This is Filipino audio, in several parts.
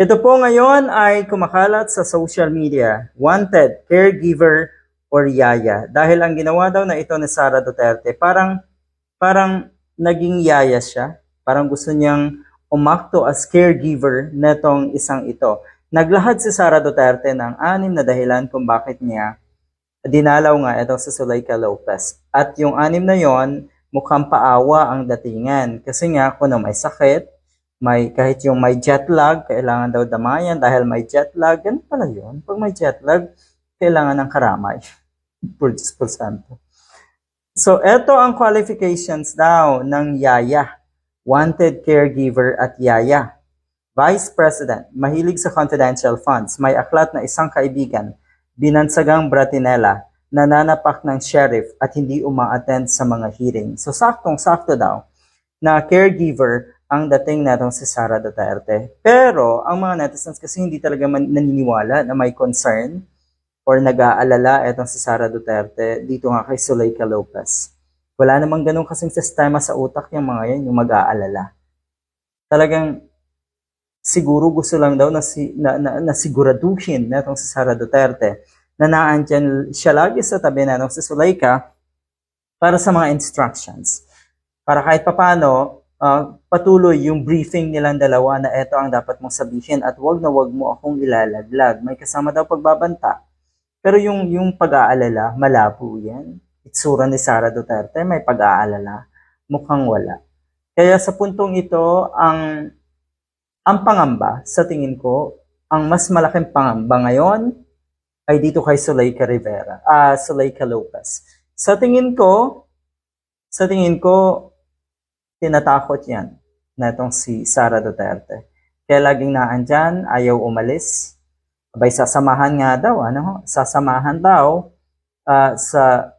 Ito po ngayon ay kumakalat sa social media. Wanted, caregiver, or yaya. Dahil ang ginawa daw na ito ni Sara Duterte, parang, parang naging yaya siya. Parang gusto niyang umakto as caregiver netong isang ito. Naglahad si Sara Duterte ng anim na dahilan kung bakit niya dinalaw nga ito sa Zuleika Lopez. At yung anim na yon mukhang paawa ang datingan. Kasi nga, kung may sakit, may kahit yung may jet lag, kailangan daw damayan dahil may jet lag. Ganun pala yun. Pag may jet lag, kailangan ng karamay. Por santo. So, eto ang qualifications daw ng yaya. Wanted caregiver at yaya. Vice President, mahilig sa confidential funds, may aklat na isang kaibigan, binansagang Bratinella, nananapak ng sheriff at hindi uma-attend sa mga hearing. So saktong-sakto daw na caregiver ang dating natong si Sara Duterte. Pero ang mga netizens kasi hindi talaga man naniniwala na may concern or nag-aalala etong si Sara Duterte dito nga kay Zuleika Lopez. Wala namang ganun kasing sistema sa utak yung mga yan, yung mag-aalala. Talagang siguro gusto lang daw na, si, na, na, na siguraduhin netong si Sara Duterte na naandyan siya lagi sa tabi na si Zuleika para sa mga instructions. Para kahit papano, uh, patuloy yung briefing nilang dalawa na ito ang dapat mong sabihin at wag na wag mo akong ilalaglag. May kasama daw pagbabanta. Pero yung, yung pag-aalala, malabo yan. Itsura ni Sara Duterte, may pag-aalala. Mukhang wala. Kaya sa puntong ito, ang, ang pangamba, sa tingin ko, ang mas malaking pangamba ngayon ay dito kay Zuleika Rivera, ah, Zuleika Lopez. Sa tingin ko, sa tingin ko, tinatakot yan na itong si Sara Duterte. Kaya laging naandyan, ayaw umalis. Abay, sasamahan nga daw, ano? Sasamahan daw ah, sa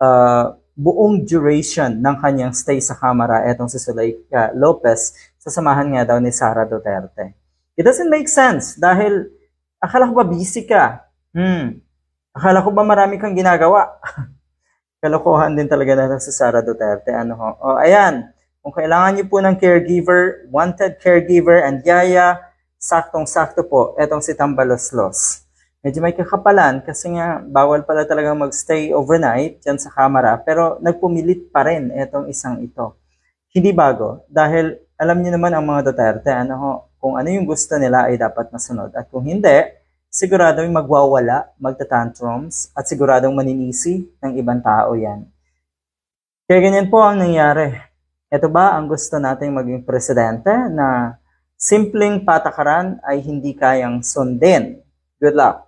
ah, buong duration ng kanyang stay sa Kamara, etong si Zuleika Lopez, sasamahan nga daw ni Sara Duterte. It doesn't make sense dahil akala ko ba busy ka? Hmm. Akala ko ba marami kang ginagawa? Kalokohan din talaga na si Sara Duterte. Ano ho? O, ayan. Kung kailangan niyo po ng caregiver, wanted caregiver and yaya, saktong-sakto po, etong si Tambaloslos. Medyo may kakapalan kasi nga bawal pala talaga magstay overnight dyan sa kamera pero nagpumilit pa rin etong isang ito. Hindi bago dahil alam niyo naman ang mga Duterte ano ho, kung ano yung gusto nila ay dapat masunod at kung hindi, siguradong magwawala, magtatantrums at siguradong maninisi ng ibang tao yan. Kaya ganyan po ang nangyari. Ito ba ang gusto nating maging presidente na simpleng patakaran ay hindi kayang sundin? Good luck!